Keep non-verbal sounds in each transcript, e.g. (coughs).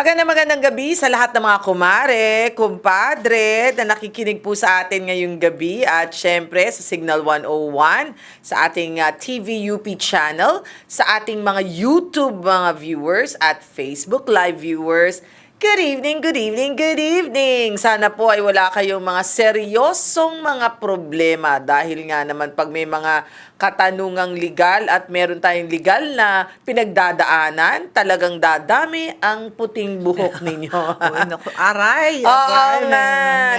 Magandang magandang gabi sa lahat ng mga kumare, kumpadre na nakikinig po sa atin ngayong gabi at syempre sa Signal 101, sa ating uh, TV UP channel, sa ating mga YouTube mga viewers at Facebook live viewers. Good evening, good evening, good evening! Sana po ay wala kayong mga seryosong mga problema dahil nga naman pag may mga katanungang legal at meron tayong legal na pinagdadaanan, talagang dadami ang puting buhok (laughs) ninyo. Aray! (laughs) Oo nga,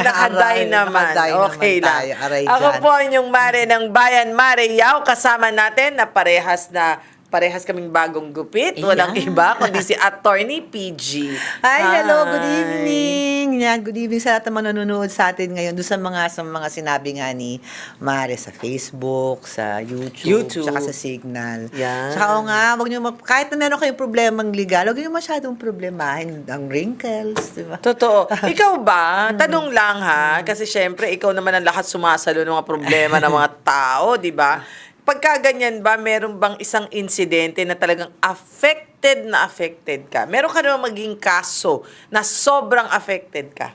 nakaday naman. nakaday Okay naman lang. tayo, aray Ako dyan. po inyong Mare ng Bayan, Mare Yao. Kasama natin na parehas na parehas kaming bagong gupit. Walang Ayan. iba, kundi si Attorney PG. Hi, hello, good Hi. evening. Yan, good evening sa lahat ng manonood sa atin ngayon. Doon sa mga sa mga sinabi nga ni Mare sa Facebook, sa YouTube, YouTube. tsaka sa Signal. Yan. Tsaka oo nga, wag niyo ma- kahit na meron kayong problemang legal, wag niyo masyadong problemahin ang wrinkles, di ba? Totoo. (laughs) Ikaw ba? Tanong lang ha. Kasi syempre, ikaw naman ang lahat sumasalo ng mga problema ng mga (laughs) tao, di ba? Pagka ganyan ba, meron bang isang insidente na talagang affected na affected ka? Meron ka naman maging kaso na sobrang affected ka?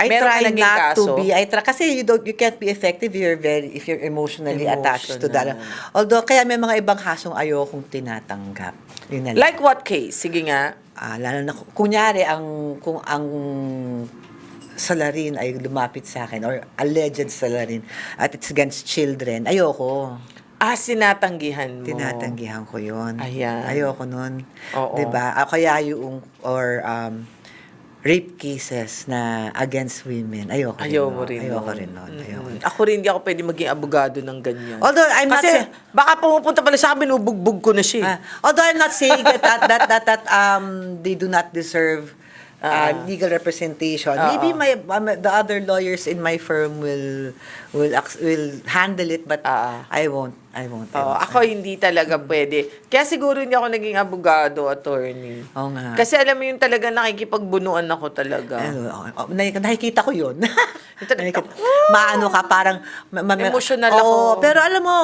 I Meron ka try naging not kaso? to be. I try kasi you don't you can't be effective if you're very if you're emotionally attached to that. Emotional. Although kaya may mga ibang kasong ayokong tinatanggap. Yun na lang. Like what case? Sige nga. Ah, lalo na kunyari ang kung ang salarin ay lumapit sa akin or alleged salarin at it's against children, ayoko. Ah, sinatanggihan mo. Tinatanggihan ko 'yon. Ayan. Ayoko nun. Oo. 'Di ba? Ah, Kaya yung or um rape cases na against women. Ayoko Ayaw rin mo nun. rin Ayoko nun. rin nun. Ayoko rin. Ako rin, hindi ako pwede maging abogado ng ganyan. Although I'm not Kasi sa- baka pumupunta pala sa akin, ubugbog ko na siya. eh. Ah, although I'm not saying that that that that, that um they do not deserve uh, legal representation. Ah, Maybe my um, the other lawyers in my firm will will will handle it but ah. I won't. I won't. Won't. ako hindi talaga pwede. Kaya siguro hindi ako naging abogado, attorney. Oo nga. Kasi alam mo yung talaga nakikipagbunuan ako talaga. Ano, oh, nak- nakikita ko yun. Ito- (laughs) Nakikita- Maano ka, parang... Ma- ma- Emotional Oo, ako. Pero alam mo,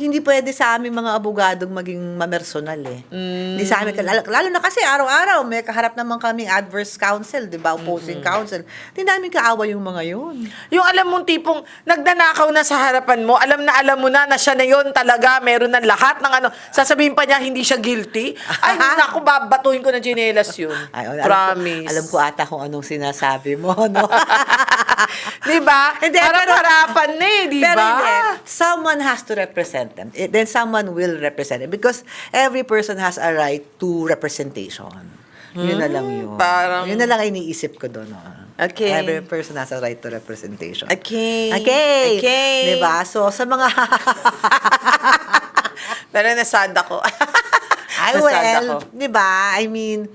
hindi pwede sa aming mga abogadong maging mamersonal eh. Mm. Hindi sa amin, lalo, lalo na kasi araw-araw may kaharap naman kaming adverse counsel, di ba? Opposing counsel. Hindi namin kaawa yung mga yun. Yung alam mong tipong nagnanakaw na sa harapan mo, alam na alam mo na na siya na yun talaga, meron na lahat ng ano, sasabihin pa niya hindi siya guilty. Ay, (laughs) naku, babatuhin ko ng chinelas yun. Ay, alam Promise. Ko, alam ko ata kung anong sinasabi mo, (laughs) no? di ba? Parang harapan na eh, di ba? Someone has to represent them. Eh, Then someone will represent them. Because every person has a right to representation. Yun na lang yun. Hmm, parang- Yun na lang ang iniisip ko doon. ah. Okay. Every person has a right to representation. Okay. Okay. Okay. Diba? So, sa mga... (laughs) Pero nasad ako. Ay, Nasad well, ako. di ba? I mean,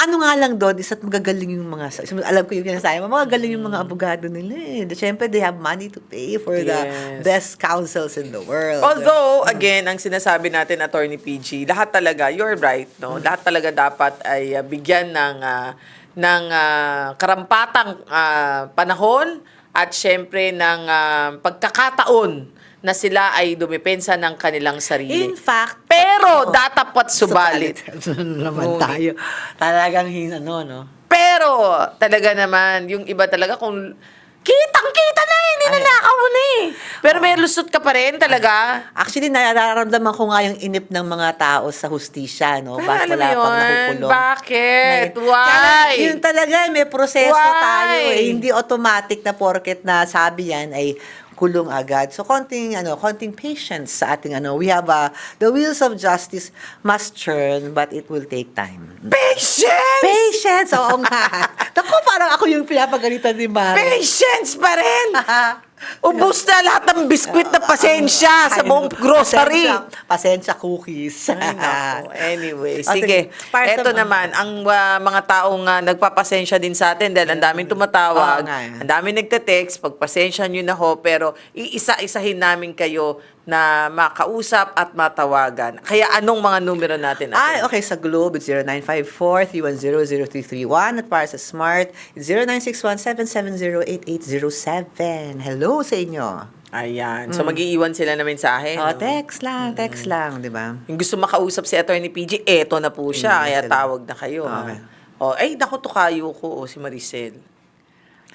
ano nga lang doon is at magagaling yung mga, alam ko yung sinasabi mo, magagaling yung mga abogado nila eh. Siyempre, they have money to pay for the Yes. best counsels in the world. Although, again, ang sinasabi natin, Attorney PG, lahat talaga, you're right, no? Lahat talaga dapat ay uh, bigyan ng, ah, ng ah, karampatang ah, panahon at syempre ng ah, pagkakataon na sila ay dumepensa ng kanilang sarili. In fact, Pero, datapat subalit. (laughs) naman Ngunit. tayo. Talagang hin, ano, no? Pero, talaga naman, yung iba talaga kung kitang-kita na eh, ninanakaw mo na eh. Pero may lusot ka pa rin talaga. Actually, nararamdaman ko nga yung inip ng mga tao sa hustisya, no? Pero Bakit wala pang yun, nakukulong. bakit? Na- Why? Kaya, yun talaga, may proseso Why? tayo eh. Hindi automatic na porket na sabi yan ay kulong agad. So, konting, ano, konting patience sa ating, ano, we have a, the wheels of justice must turn, but it will take time. Patience! Patience! Oo nga. (laughs) Naku, parang ako yung pinapagalitan ni Mari. Patience pa rin! (laughs) Ubus na lahat ng biskwit na pasensya sa buong grocery. Pasensya, pasensya cookies. Ay. (laughs) Anyway, sige. sige. Para sa Eto mga- naman, ang uh, mga taong uh, nagpapasensya din sa atin dahil ang daming tumatawag, Oo nga, ang daming nagte-text, pagpasensya nyo na ho, pero iisa-isahin namin kayo na makausap at matawagan. Kaya anong mga numero natin? Ay, Ate? okay. Sa Globe, it's 0954-310-0331. At para sa Smart, it's 0961-770-8807. Hello sa inyo. Ayan. So, mag-iiwan sila ng mensahe. Oh, no? text lang, text lang, di ba? Yung gusto makausap si Attorney PG, eto na po siya. Mm, Kaya sila. tawag na kayo. ha? Okay. Oh, ay, naku, tukayo ko, oh, si Maricel.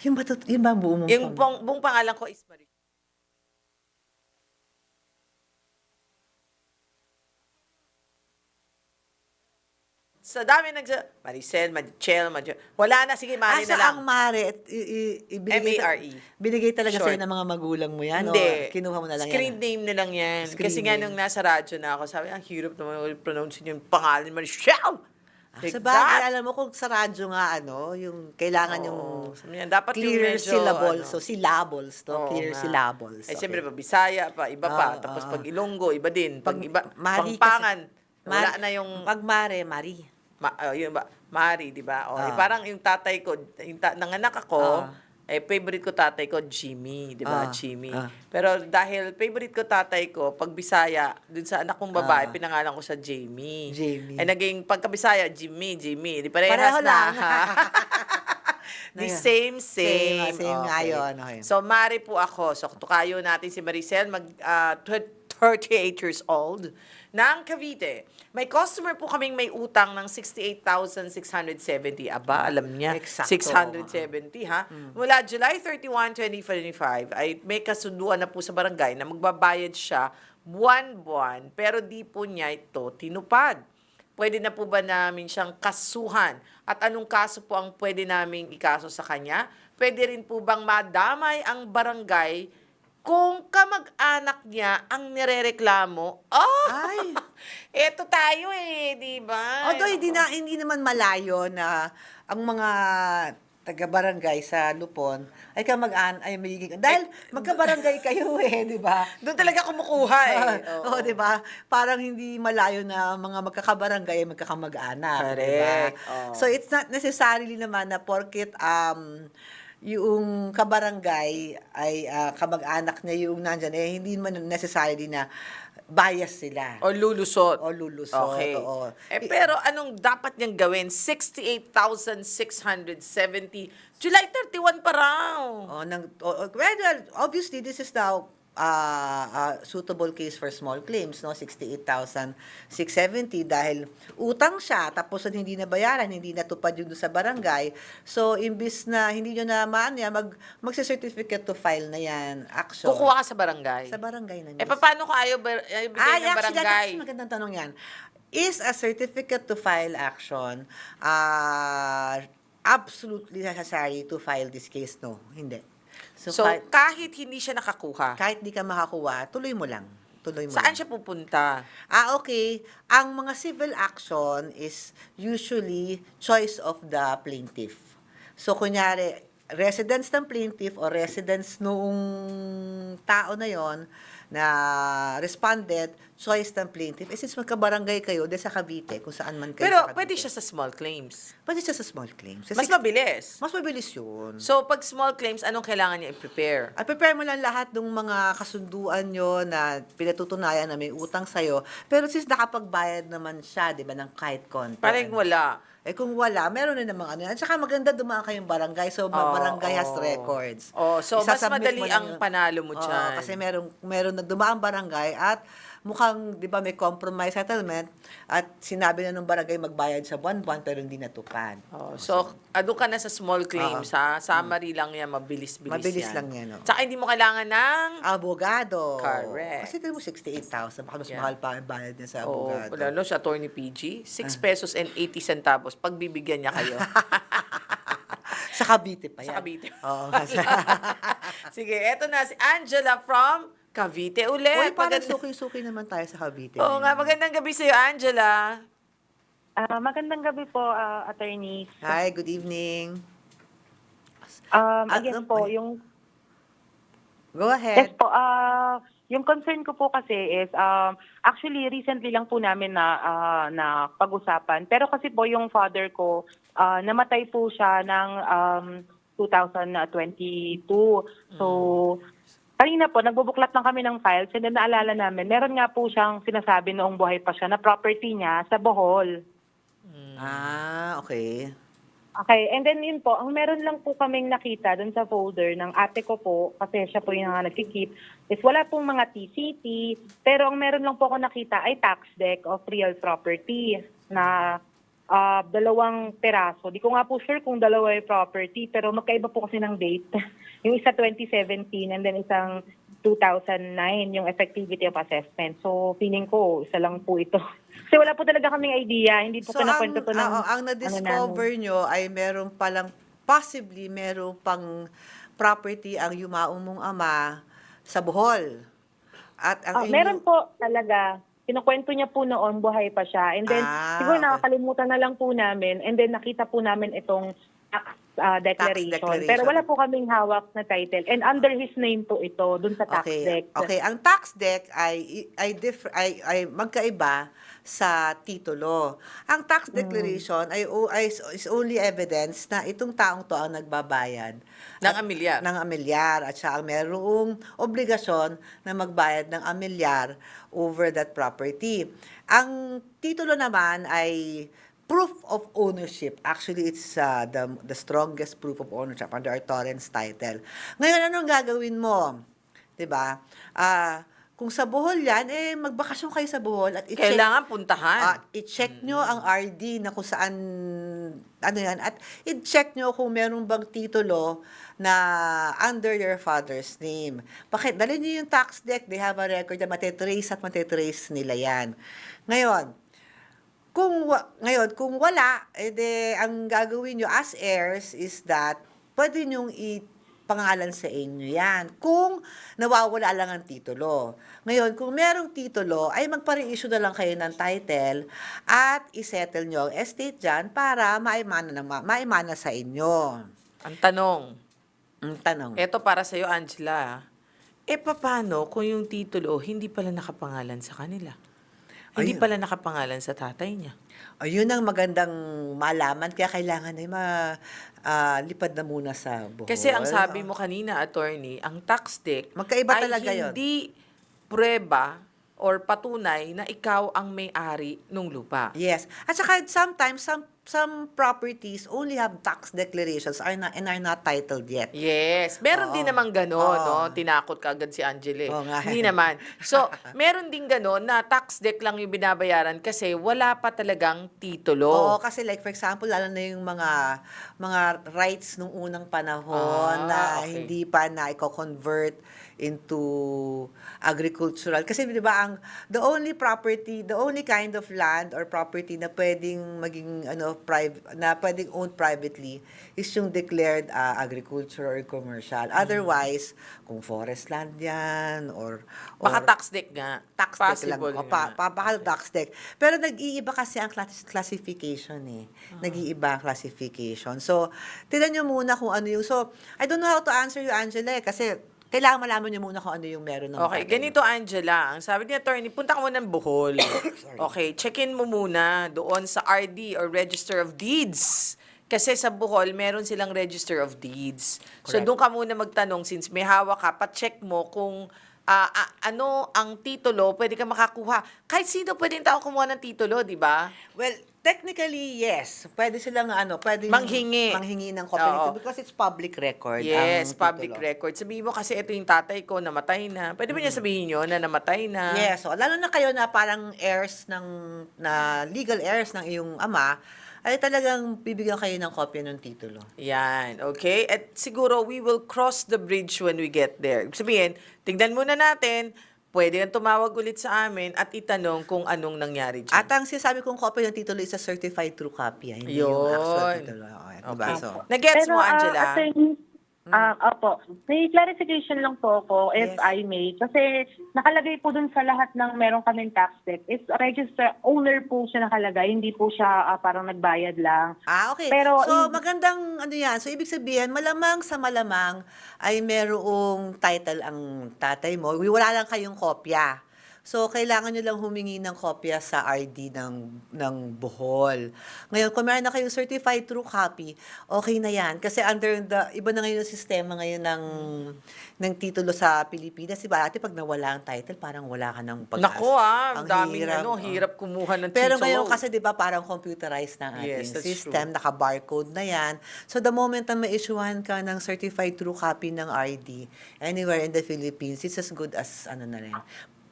Yung ba, yun ba ang buo mong Yung buong, buong pangalan ko is Maricel. Sa dami nag Maricel, Marichel, Marichel. Wala na, sige, Ah, Mari so na lang. ang mare, i- i- ta- M-A-R-E. binigay talaga Short. sa'yo ng mga magulang mo yan? Hindi. O kinuha mo na lang Screen yan? name na lang yan. Screen Kasi nga name. nung nasa radyo na ako, sabi, ang hirap naman pronounce yung pangalan, Marichel! Ah, Like sa bagay, that. alam mo kung sa radyo nga, ano, yung kailangan yung Oo. Sabi niya, dapat yung clear medyo, syllables. ano, So, syllables, to. Oo clear nga. syllables. Eh, Okay. siyempre, pa, Bisaya pa, iba pa. Oo, Tapos oo. pag Ilonggo, iba din. Pag, iba, Mari kasi- wala Mar- na yung, Pag mare, mari. Ma, oh, yun ba, Mari, di ba? Oh, eh, Oo. parang yung tatay ko, yung ta- nanganak ako, Oo. eh, favorite ko tatay ko, Jimmy, di ba? Ah, Jimmy. ah. Pero dahil favorite ko tatay ko, pag Bisaya, dun sa anak kong babae, Ah. pinangalan ko sa Jamie. Jamie. Eh, naging pagka Bisaya, Jimmy, Jimmy. Di parehas Pareho na. lang. (laughs) The Ngayon. same, same. Same, same nga yun, okay. So, Mari po ako. So, tukayo natin si Maricel, mag, ah, tw- 38 years old, ng Cavite. May customer po kaming may utang ng 68,670. Aba, alam niya. Eksakto. 670, ha? Mula July 31, 2025, ay may kasunduan na po sa barangay na magbabayad siya buwan-buwan, pero di po niya ito tinupad. Pwede na po ba namin siyang kasuhan? At anong kaso po ang pwede naming ikaso sa kanya? Pwede rin po bang madamay ang barangay kung kamag-anak niya ang nirereklamo? Oh! Ay. (laughs) Eto tayo eh, di ba? Although hindi, na, hindi naman malayo na ang mga taga-barangay sa Lupon ay kamag-an ay magiging dahil magka-barangay kayo (laughs) eh, di ba? Doon talaga kumukuha eh. Oo, di ba? Parang hindi malayo na mga magkakabarangay ay magkakamag-anak, di ba? Correct. Oo. So it's not necessarily naman na porket um yung kabarangay ay ah, kamag-anak niya yung nandyan, eh hindi man necessarily na bias sila. O lulusot. O lulusot, Okay. oo. Eh, pero anong dapat niyang gawin? 68,670. July 31 pa raw. Oh, nang, oh, well, obviously, this is now uh, a suitable case for small claims, no? 68,670 dahil utang siya, tapos hindi na bayaran, hindi natupad yun doon sa barangay. So, imbis na hindi nyo na maano yan, mag, magsa-certificate to file na yan, action. Kukuha ka sa barangay. Sa barangay na eh, paano ko ayaw, bar- ayaw bigay Ay, ng actually, barangay? that's actually magandang tanong yan. Is a certificate to file action uh, absolutely necessary to file this case? No, hindi. So, fi- kahit hindi siya nakakuha, kahit di ka makakuha, tuloy mo lang. Tuloy mo saan lang. siya pupunta? Ah, okay. Ang mga civil action is usually choice of the plaintiff. So, kunyari, residence ng plaintiff o residence noong tao na yon na responded, choice ng plaintiff. Eh, since magkabarangay kayo, de sa Cavite, kung saan man kayo Pero sa Cavite. pwede siya sa small claims. Pwede siya sa small claims. Sa Mas six- mabilis. Mas mabilis yun. So, pag small claims, anong kailangan niya i-prepare? At prepare mo lang lahat ng mga kasunduan nyo na pinatutunayan na may utang sa'yo. Pero since nakapagbayad naman siya, di ba, ng kahit konti. Parang wala. Eh kung wala, meron na namang ano. yan. At saka maganda dumaan kayong barangay. So, Oo, barangay has oo. records. Oh, so mas madali ang panalo mo dyan. kasi meron, meron na dumaan barangay at mukhang, di ba, may compromise settlement at sinabi na nung barangay magbayad sa buwan-buwan pero hindi natupad. Oh, so, ano ka na sa small claims, ha? Summary lang yan, mabilis-bilis Mabilis yan. lang yan, oh. Tsaka hindi mo kailangan ng... Abogado. Correct. Kasi tignan mo 68,000. Baka mas Yeah. mahal pa ang bayad niya sa Oh, abogado. wala no, sa attorney PG, 6 Ah. pesos and 80 centavos. Pagbibigyan niya kayo. (laughs) Sa Cavite pa yan. sa Cavite. Oo. (laughs) Sige, eto na si Angela from Cavite ulit. Uy, parang Maganda- suki-suki naman tayo sa Cavite. Oo nga, magandang gabi sa'yo, Angela. Ah, magandang gabi po, ah, attorney. Hi, good evening. Um, Ah, again ano po, po? yung Go yes ahead. po, ah, yung concern ko po kasi is um, actually recently lang po namin na ah, na pag-usapan. Pero kasi po yung father ko ah, namatay po siya ng um, 2022. So Kanina po, nagbubuklat lang kami ng files and then naalala namin, meron nga po siyang sinasabi noong buhay pa siya na property niya sa Bohol. Ah, okay. Okay, and then yun po, ang meron lang po kaming nakita dun sa folder ng ate ko po, kasi siya po yung nga nagkikip, is wala pong mga TCT, pero ang meron lang po ako nakita ay tax deck of real property na ah, dalawang peraso. Di ko nga po sure kung dalawa yung property, pero magkaiba po kasi ng date. (laughs) yung isa 2017 and then isang 2009 yung effectivity of assessment. So, feeling ko, isa lang po ito. (laughs) Kasi wala po talaga kaming idea. Hindi po So, ang, kinakwento to ng... oo, ang ano na-discover namin. nyo ay meron palang, possibly meron pang property ang yumaong mong ama sa Bohol. At ang Ah, inyo- meron po talaga. Kinukwento niya po noon, buhay pa siya. And then, Ah, siguro okay. nakakalimutan na lang po namin. And then, nakita po namin itong tax, ah, declaration. declaration. Pero wala po kaming hawak na title. And under his name po ito, dun sa tax Okay. deck. Okay, ang tax deck ay ay diff- ay, ay magkaiba sa titulo. Ang tax Mm. declaration ay, o- ay is only evidence na itong taong to ang nagbabayad Ng At- amilyar. ng amilyar at siya ang merong obligasyon na magbayad ng amilyar over that property. Ang titulo naman ay proof of ownership. Actually, it's uh, the, the strongest proof of ownership under our Torrens title. Ngayon, anong gagawin mo? 'Di ba? Ah, kung sa Bohol yan, eh, magbakasyon kayo sa Bohol at i-check Kailangan puntahan. Ah, i-check nyo ang RD na kung saan, ano yan, at i-check nyo kung meron bang titulo na under your father's name. Bakit? Dali nyo yung tax deck, they have a record na matetrace at matetrace nila yan. Ngayon, kung wa- ngayon kung wala ede ang gagawin nyo as heirs is that pwede nyong ipangalan sa inyo yan kung nawawala lang ang titulo. Ngayon, kung merong titulo, ay magpa-reissue na lang kayo ng title at isettle nyo ang estate dyan para maimana, na, ma- maimana sa inyo. Ang tanong, Ang tanong. eto para sa'yo, Angela. Eh, paano kung yung titulo hindi pala nakapangalan sa kanila? Hindi Ayun. pala nakapangalan sa tatay niya. Ayun ang magandang malaman, kaya kailangan ay ma, ah, lipad na muna sa buhol. Kasi ang sabi mo kanina, attorney, ang tax deck Magkaiba ay talaga yun. hindi prueba or patunay na ikaw ang may-ari ng lupa. Yes. At saka sometimes some some properties only have tax declarations are not and are not titled yet. Yes. Meron Oo. din naman gano'n, Oo. no? Tinakot ka agad si Angela. eh. Oo nga. Hindi naman. So, (laughs) meron din gano'n na tax deck lang yung binabayaran kasi wala pa talagang titulo. Oo, kasi like for example, lalo na yung mga mga rights nung unang panahon Ah, na okay. hindi pa na i-convert into agricultural. Kasi 'di ba ang the only property, the only kind of land or property na pwedeng maging ano private na pwedeng owned privately is yung declared ah, agriculture or commercial. Mm. Otherwise, kung forest land 'yan or, or Baka tax deck nga. tax deck lang. O, pa, pa, baka tax deck. Pero nag-iiba kasi ang class- classification eh. Ah. Nag-iiba ang classification. So, tignan nyo muna kung ano yung... So, I don't know how to answer you, Angela, eh, kasi kailangan malaman nyo muna kung ano yung meron ng Okay, title. ganito Angela. Ang sabi ni attorney, punta ka muna ng Bohol. (coughs) okay, check-in mo muna doon sa RD or Register of Deeds. Kasi sa Bohol, meron silang Register of Deeds. So Correct. doon ka muna magtanong since may hawak ka, pa-check mo kung ah, ah, ano ang titulo, pwede ka makakuha. Kahit sino pwedeng tao kumuha ng titulo, di ba? Well, technically, yes. Pwede silang, ano, pwede Manghingi. manghingi ng copy Oo. nito because it's public record. Yes, ang public titulo. record. Sabihin mo kasi ito yung tatay ko, namatay na. Pwede ba niya sabihin yun na namatay na? Yes, so lalo na kayo na parang heirs ng na legal heirs ng iyong ama, ay talagang bibigyan kayo ng kopya ng titulo. Yan, okay? At siguro we will cross the bridge when we get there. Sabihin, tingnan muna natin, pwede kang tumawag ulit sa amin at itanong kung anong nangyari dyan. At ang sinasabi kong kopya ng titulo is a certified true copy, ah, hindi yung actual Yun. titulo. Okay, diba? Okay. So, Nagets mo, ah, Angela? attorney, ah, opo, may clarification lang po ako, if Yes. I may. Kasi nakalagay po dun sa lahat ng meron kaming tax deck, is register owner po siya nakalagay, hindi po siya ah, parang nagbayad lang. ah, okay. Pero so, in- magandang ano yan. So, ibig sabihin, malamang sa malamang ay merong title ang tatay mo. Wala lang kayong kopya. So, kailangan nyo lang humingi ng kopya sa RD ng, ng Bohol. Ngayon, kung meron na kayong certified true copy, okay na yan. Kasi under the, iba na ngayon yung sistema ngayon ng, ng titulo sa Pilipinas. Diba, dati pag nawala ang title, parang wala ka ng pag Nako ah, Ang daming hirap, ano, oh. hirap kumuha ng Pero ngayon kasi 'di ba parang computerized na ang Yes, ating system, naka-barcode na 'yan. So the moment na ma-issuehan ka ng certified true copy ng ID anywhere in the Philippines, it's as good as ano na rin.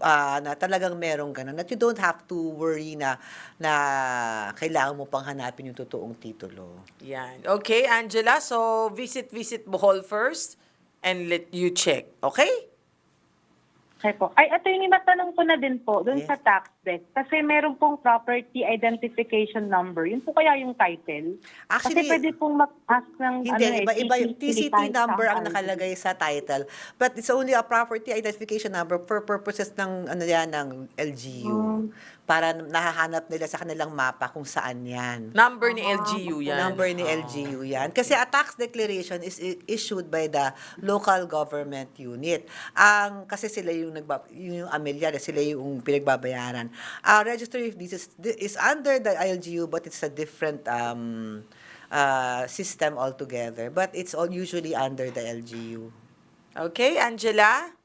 Ah, na talagang merong ganun. That you don't have to worry na na kailangan mo pang hanapin yung totoong titulo. Yan. Okay, Angela. So, visit, visit Bohol first and let you check. Okay? Okay po. Ay, ito yung matanong ko na din po dun Yes. sa tax debt. Kasi meron pong property identification number. Yun po kaya yung title? Actually, Kasi pwede pong mag-ask ng Hindi, ano, eh, iba-iba yung TCT number ang nakalagay sa title. But it's only a property identification number for purposes ng ano yan ng LGU. Para nahahanap nila sa kanilang mapa kung saan yan. Number ni LGU yan. Number ni LGU yan. Kasi a tax declaration is i- issued by the local government unit. Ang kasi sila yung nagba, yung amilyar, sila yung pinagbabayaran. Ang registry of this is, is under the LGU but it's a different um, uh, system altogether. But it's all usually under the LGU. Okay, Angela?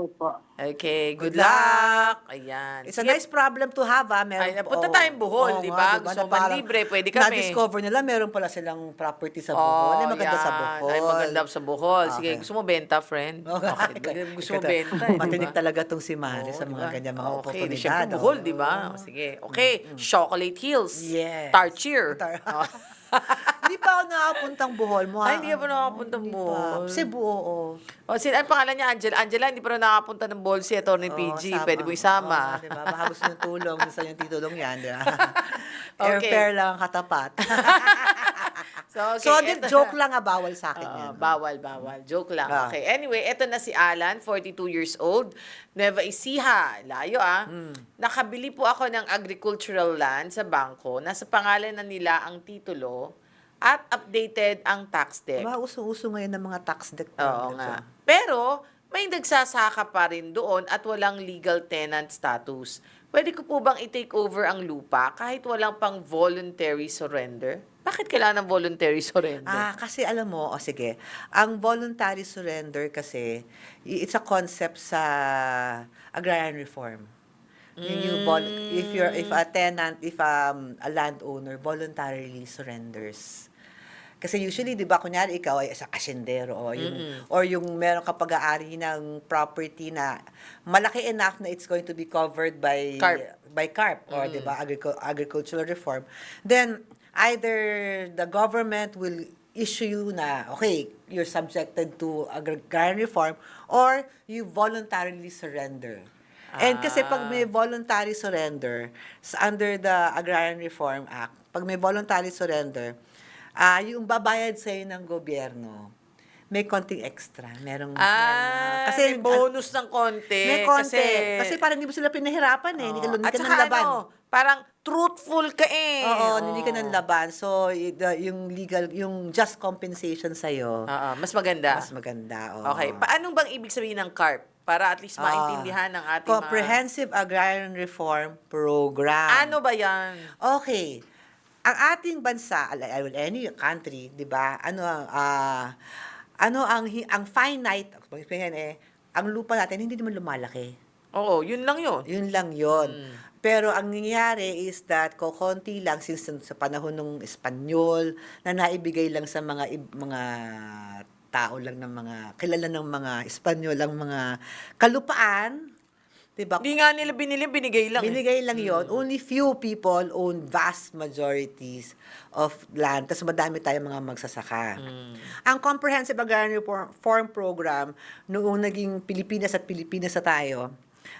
Opo. Okay, good, Good luck. Ayan. It's a Sige. nice problem to have, ah. Meron, Ay, napunta oo. tayong Bohol, Oo di ba? Gusto na mo parang manlibre, pwede kami. Na-discover nila, meron pala silang property sa Bohol. Oh, Ay, maganda sa yan. Bohol. Ay, maganda sa Bohol. Sige, Okay. gusto mo benta, friend? Okay, (laughs) gusto mo benta, eh, di Matinig talaga tong si Mari Oo, sa mga ba? ganyan mga okay, oportunidad. di syempre oh. Bohol, di ba? Sige. Okay, Chocolate Hills. Yes. Tarchier. Tar- Oh. (laughs) (laughs) Hindi pa ako nakapuntang Bohol mo. Ay, hindi ka pa nakapuntang Hindi Bohol. pa. Cebu, oo. O, sin ang pangalan niya, Angela? Angela, hindi pa rin nakapunta ng Bohol si Atty. Oo, PG. sama. Pwede mo isama. Oo, di ba? Baka gusto niyong tulong. Gusto niyong titulong yan, di ba? (laughs) Okay. Airfare lang ang katapat. (laughs) So, okay, so, eto- joke lang ah, bawal sa akin Oo, yan. bawal, bawal. Joke lang. Ah. Okay. Anyway, eto na si Alan, 42 years old. Nueva Ecija. Layo ah. Hmm. Nakabili po ako ng agricultural land sa bangko. Nasa pangalan na nila ang titulo at updated ang tax deck. Diba, uso-uso ngayon ng mga tax deck. Oo nga. Pero, may nagsasaka pa rin doon at walang legal tenant status. Pwede ko po bang i-take over ang lupa kahit walang pang voluntary surrender? Bakit kailangan ng voluntary surrender? Ah, kasi alam mo, o sige, ang voluntary surrender kasi, it's a concept sa agrarian reform. Yun yung vol- if you're if a tenant, if um, a landowner voluntarily surrenders. Kasi usually, di ba, kunyari ikaw ay sa asyendero o yung, or yung meron ka pag-aari ng property na malaki enough na it's going to be covered by Carp. by CARP or di ba agricu- agricultural reform then either the government will issue you na okay you're subjected to agrarian reform or you voluntarily surrender. And kasi pag may voluntary surrender under the agrarian reform act pag may voluntary surrender ah yung babayad sa ng gobyerno may konting extra merong Ah, merong- may bonus ng konti. may konti. Kasi, Kasi, parang hindi mo sila pinahirapan eh. Hindi ka, Oo. hindi At ka saka ng laban. ano, parang truthful ka eh. Oo, hindi ka ng laban. So, y- the- yung legal, yung just compensation sa'yo, Oo, mas maganda. mas maganda. oo. Okay, paano bang ibig sabihin ng CARP? Para at least Ah, maintindihan ng ating mga... Comprehensive Agrarian Reform Program. Ano ba yan? Okay. Ang ating bansa, al- any country, 'di ba? Ano ang ah, ano ang ang finite, eh, ang lupa natin hindi naman lumalaki. Oo, yun lang yun. Yun lang yun. Mm. Pero ang nangyayari is that kokonti lang since sa panahon ng Espanyol na naibigay lang sa mga mga tao lang ng mga kilala ng mga Espanyol ang mga kalupaan, 'di ba? Hindi nga nila binili, binigay lang. eh. Binigay lang yon. Only few people own vast majorities of land. Tapos madami tayong mga magsasaka. Ang Comprehensive Agrarian Reform Program, noong naging Pilipinas at Pilipinas na tayo,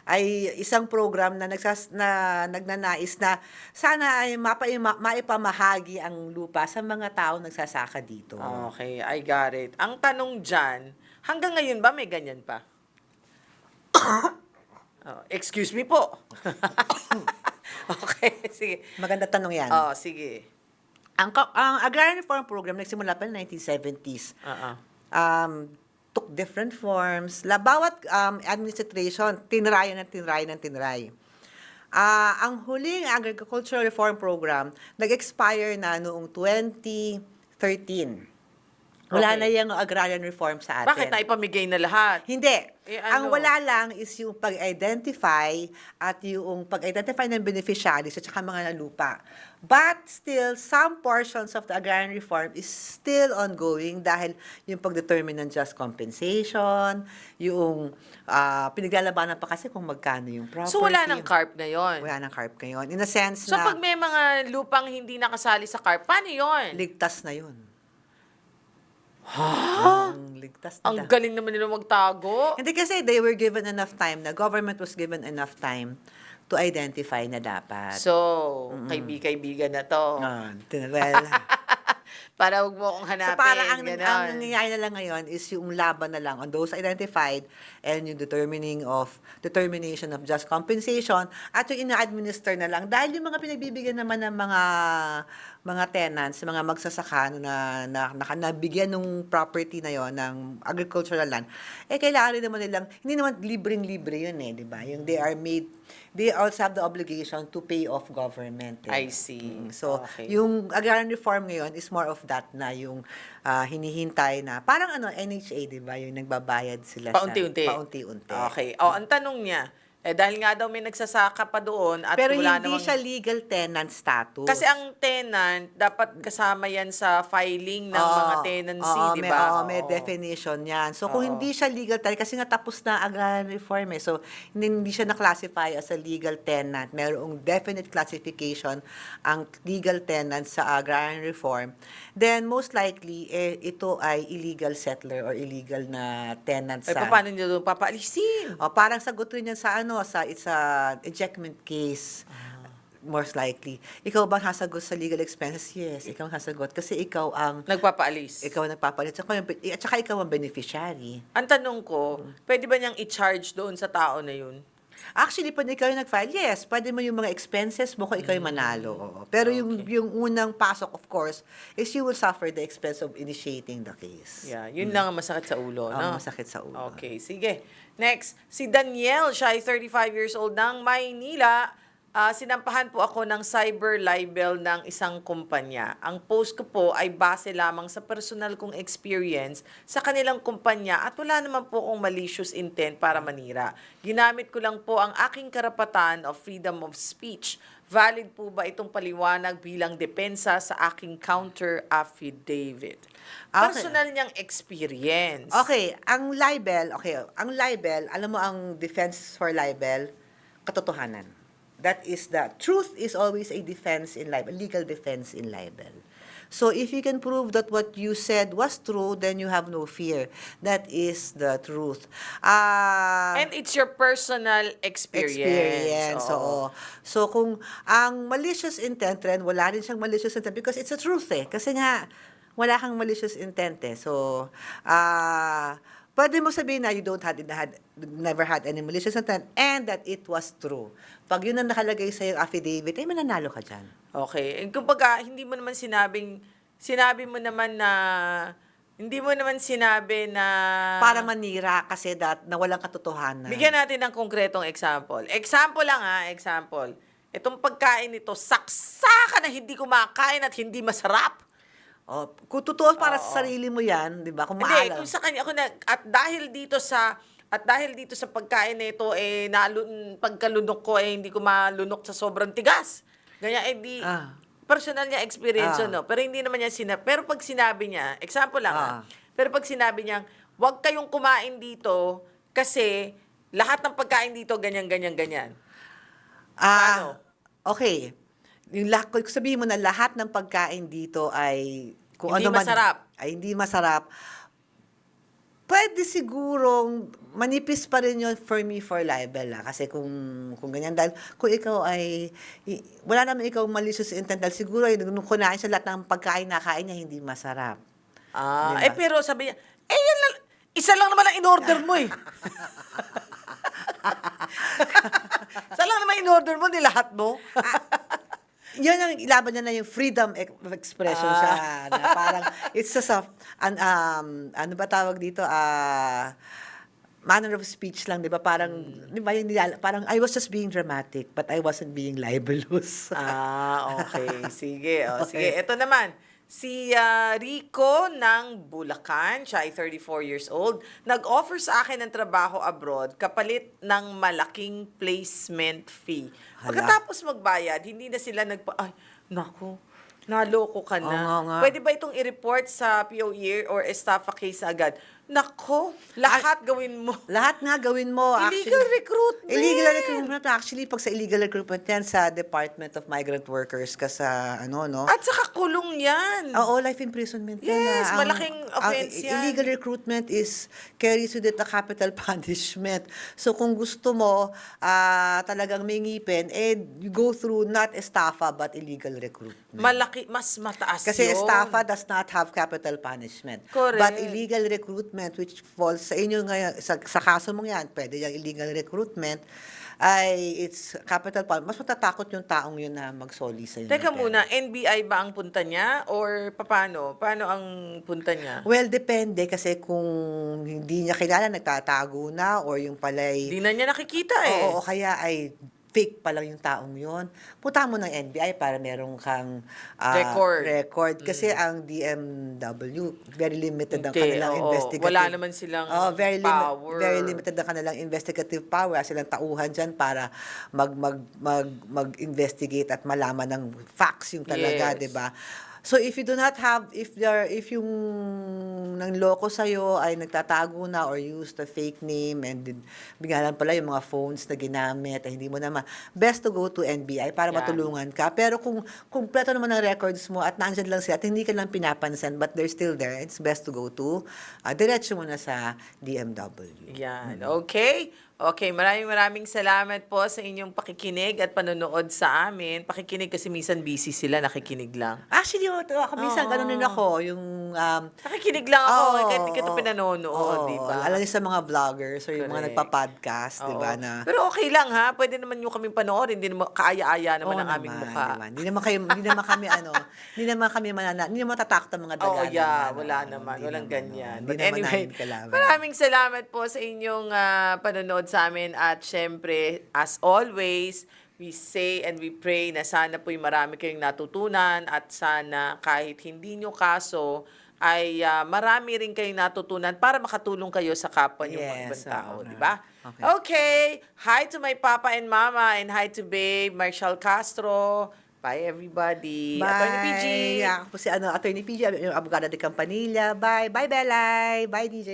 ay isang program na nagsas na nagnanais na sana ay mapaima, maipamahagi ang lupa sa mga tao nagsasaka dito. Okay, I got it. Ang tanong dyan, hanggang ngayon ba may ganyan pa? (coughs) oh, excuse me po. (laughs) okay, sige. Maganda tanong 'yan. Oh, sige. Ang, ang Agrarian Reform Program nagsimula pa noong 1970s. Oo. um, took different forms. La, bawat um, administration, tinry ng tinry ng tinry. Ah, ang huling agricultural reform program nag-expire na noong 2013. Wala Okay. na yung agrarian reform sa atin. Bakit na ipamigay na lahat? Hindi. Eh, Ang ano? wala lang is yung pag-identify at yung pag-identify ng beneficiaries at saka mga lupa. But still, some portions of the agrarian reform is still ongoing dahil yung pag-determine ng just compensation, yung uh, pinaglalabanan pa kasi kung magkano yung property. So wala ng CARP ngayon. Wala ng CARP ngayon. In a sense So na pag may mga lupang hindi nakasali sa CARP, paano yun? ligtas na yun. Ha? ligtas na. Ang galing naman nila magtago. Hindi kasi they were given enough time, the government was given enough time to identify na dapat. So, kaibi-kaibigan na to. Ah, well, Para huwag mo akong so hanapin. parang ang, ganon. ang nangyayari na lang ngayon is yung laban na lang on those identified and yung determining of determination of just compensation at yung ina-administer na lang dahil yung mga pinagbibigyan naman ng mga mga tenants, mga magsasaka na, na, na, nabigyan ng property na yon ng agricultural land, eh kailangan rin naman nilang, hindi naman libreng-libre yun eh, di ba? Yung they are made, they also have the obligation to pay off government. I eh. see. So, Okay. yung agrarian reform ngayon is more of that na yung ah, hinihintay na, parang ano, NHA, di ba? Yung nagbabayad sila Paunti-unti. sa... Paunti-unti. Okay. O, ang tanong niya, eh dahil nga daw may nagsasaka pa doon at Pero wala hindi namang... siya legal tenant status. Kasi ang tenant, dapat kasama yan sa filing ng Oo, mga tenancy, oo, di may- ba? Oo, may Oo. definition yan. So, kung Oo. hindi siya legal tenant, kasi nga tapos na agrarian reform eh. So, hindi, hindi siya na-classify as a legal tenant. Merong definite classification ang legal tenant sa agrarian reform. Then, most likely, eh, ito ay illegal settler or illegal na tenant Eh, sa... paano nyo doon papaalisin? O, parang sagot rin yan sa ano, sa it's a ejectment case. Most likely. Ikaw bang hasagot sa legal expenses? Yes, ikaw ang hasagot. Kasi ikaw ang Nagpapaalis. ikaw ang nagpapalit. At at saka ikaw ang beneficiary. Ang tanong ko, pwede ba niyang i-charge doon sa tao na yun? Actually, pag ikaw yung nag-file, yes, pwede mo yung mga expenses mo kung ikaw yung manalo. oo. Pero yung, yung unang pasok, of course, is you will suffer the expense of initiating the case. Yeah, yun lang ang masakit sa ulo, Ang no? Masakit sa ulo. Okay, sige. Next, si Danielle, siya ay 35 years old ng Maynila. Ah, sinampahan po ako ng cyber libel ng isang kumpanya. Ang post ko po ay base lamang sa personal kong experience sa kanilang kumpanya at wala naman po akong malicious intent para manira. Ginamit ko lang po ang aking karapatan of freedom of speech. Valid po ba itong paliwanag bilang depensa sa aking counter affidavit? Okay. Personal niyang experience. Okay, ang libel, okay, ang libel, alam mo ang defense for libel, katotohanan. That is the truth is always a defense in libel, legal defense in libel. So if you can prove that what you said was true, then you have no fear. That is the truth. Ah And it's your personal experience. experience. Oo. Oo. So, kung ang malicious intent rin, wala rin siyang malicious intent because it's a truth eh. Kasi nga, wala kang malicious intent eh. So, ah, pwede mo sabihin na you don't had, had, never had any malicious intent and that it was true. Pag yun ang nakalagay sa yung affidavit, ay mananalo ka dyan. Okay. And kumbaga, hindi mo naman sinabing, sinabi mo naman na, hindi mo naman sinabi na... Para manira kasi that, na walang katotohanan. Bigyan natin ng konkretong example. Example lang ha, example. Itong pagkain nito, saksakan na hindi kumakain at hindi masarap. Oh, kung totoo para sa sarili mo yan, di ba? Kung Hindi, maalam. kung sa kanya ako na at dahil dito sa at dahil dito sa pagkain na ito eh nalun, pagkalunok ko eh hindi ko malunok sa sobrang tigas. Ganyan eh di Ah. personal niya experience Ah. yun, no? Pero hindi naman niya sinabi. Pero pag sinabi niya, example lang ah. Ah. Pero pag sinabi niya, huwag kayong kumain dito kasi lahat ng pagkain dito ganyan ganyan ganyan. Paano? Ah, okay. Yung lah- kung sabihin mo na lahat ng pagkain dito ay kung Hindi ano man, masarap. ay hindi masarap. Pwede sigurong manipis pa rin yun for me for libel ah. Kasi kung, kung ganyan, dahil kung ikaw ay, i- wala naman ikaw malicious intent, dahil siguro ay nung kunain sa lahat ng pagkain na kain niya, hindi masarap. Ah, Diba? eh pero sabi niya, eh yan lang, isa lang naman ang in-order mo eh. (laughs) isa lang naman in-order mo, di lahat mo. Yun ang ilaban niya na yung freedom of expression Ah. siya. Na parang, it's just a, an, um, ano ba tawag dito? Ah, manner of speech lang, di ba? Parang, Hmm. di ba, yung nilala- parang, I was just being dramatic, but I wasn't being libelous. Ah, okay. (laughs) Sige. O, Okay. Sige. Ito naman. Si ah, Rico ng Bulacan, siya ay 34 years old, nag-offer sa akin ng trabaho abroad kapalit ng malaking placement fee. Hala. Pagkatapos magbayad, hindi na sila nagpa... Ay, naku, naloko ka Oo na. nga nga. Pwede ba itong i-report sa POE or estafa case agad? Nako, lahat gawin mo. Lahat nga gawin mo. Illegal recruitment. Illegal recruitment. Actually, pag sa illegal recruitment yan, sa Department of Migrant Workers ka sa, ano, no? At saka kulong yan. Oo, life imprisonment yan. Yes. Ang- malaking ang offense yan. Illegal recruitment is carries with it a capital (laughs) punishment. So kung gusto mo ah, talagang may ngipin, eh, you go through not estafa but illegal recruitment. Malaki, mas mataas Kasi yun. estafa does not have capital punishment. Correct. But illegal recruitment, which falls sa inyo ngayon, sa, sa kaso mong yan, pwede yung illegal recruitment, ay it's capital punishment. Mas matatakot yung taong yun na magsoli sa inyo. Teka muna, NBI ba ang punta niya? Or paano? Paano ang punta niya? Well, depende kasi kung hindi niya kilala, nagtatago na or yung pala'y... Hindi na niya nakikita eh. Oo, o kaya ay fake pa lang yung taong yon. Punta mo ng NBI para meron kang ah, Record. Mm. record. Kasi ang DMW, very limited ang Hindi, kanilang oo. investigative. Wala naman silang Oo, very power. very limited ang kanilang investigative power. Silang tauhan dyan para mag, mag, mag, mag-investigate at malaman ng facts yung talaga, Yes. di ba? So if you do not have if there if yung nangloko sa ay nagtatago na or used a fake name and din- bigyan pala yung mga phones na ginamit ay hindi mo naman best to go to NBI para Yan. matulungan ka pero kung kumpleto naman ang records mo at nandiyan lang sila at hindi ka lang pinapansin but they're still there it's best to go to uh, diretso mo na sa DMW Yan. Okay? Okay, maraming maraming salamat po sa inyong pakikinig at panonood sa amin. Pakikinig kasi minsan busy sila, nakikinig lang. Actually, oh, ako minsan Oo. ganun din ako yung um, Nakikinig lang ako, Oo, kahit hindi kita oo. pinanonood, Oo, di ba? Alam niyo sa mga vloggers or yung mga Correct. nagpa-podcast, di ba, Oo. na Pero okay lang ha, pwede naman yung kaming panoorin, hindi naman kaaya-aya naman Oo ang aming naman, mukha. naman. Hindi naman kayo, hindi naman kami (laughs) ano, hindi naman kami manana, hindi naman tatakot ang mga daga. Oh, yeah, naman, wala ano, naman, walang naman, ganyan. ano, But Hindi naman anyway, namin maraming salamat po sa inyong ah, panonood sa amin at syempre, as always, we say and we pray na sana po'y marami kayong natutunan at sana kahit hindi nyo kaso, ay ah, marami rin kayong natutunan para makatulong kayo sa kapwa nyo mga Yes, ibang tao, di ba? Okay. Okay. Hi to my papa and mama and hi to babe, Marshall Castro. Bye everybody. Bye. Attorney PG. Ako po si ano, Attorney PG, yung abogada de Campanilla. Bye. Bye, Belay. Bye, DJ.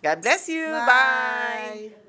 God bless you. Bye.